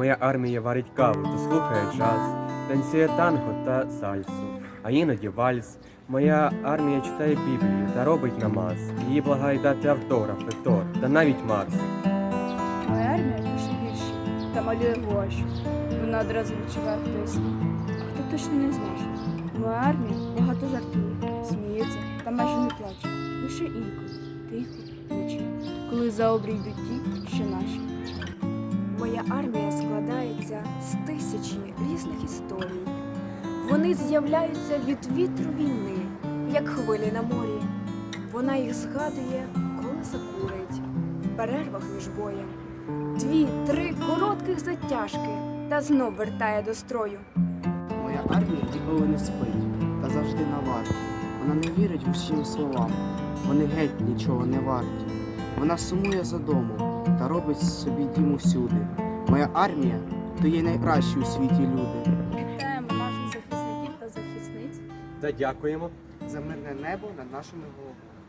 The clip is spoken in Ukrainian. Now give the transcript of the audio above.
Моя армія варить каву та слухає джаз, танцює танго та сальсу, а іноді вальс. Моя армія читає Біблію та робить намаз. Її благають дати автограф, Тор та навіть Марс. Моя армія пише вірші та малює гуашю. Вона одразу відчуває, хто а хто точно не знає. Моя армія багато жартує, сміється та майже не плаче. Лише інколи, тихо, вночі, коли за обрій йдуть ті, що наші. Моя армія різних. Вони з'являються від вітру війни, як хвилі на морі. Вона їх згадує, коли закурить, в перервах між боєм. Дві, три коротких затяжки та знов вертає до строю. Моя армія ніколи не спить та завжди на варті. Вона не вірить усім словам, вони геть нічого не варті. Вона сумує за домом та робить собі дім усюди. Моя армія то є найкращі у світі люди. Та дякуємо. За мирне небо над нашими головами.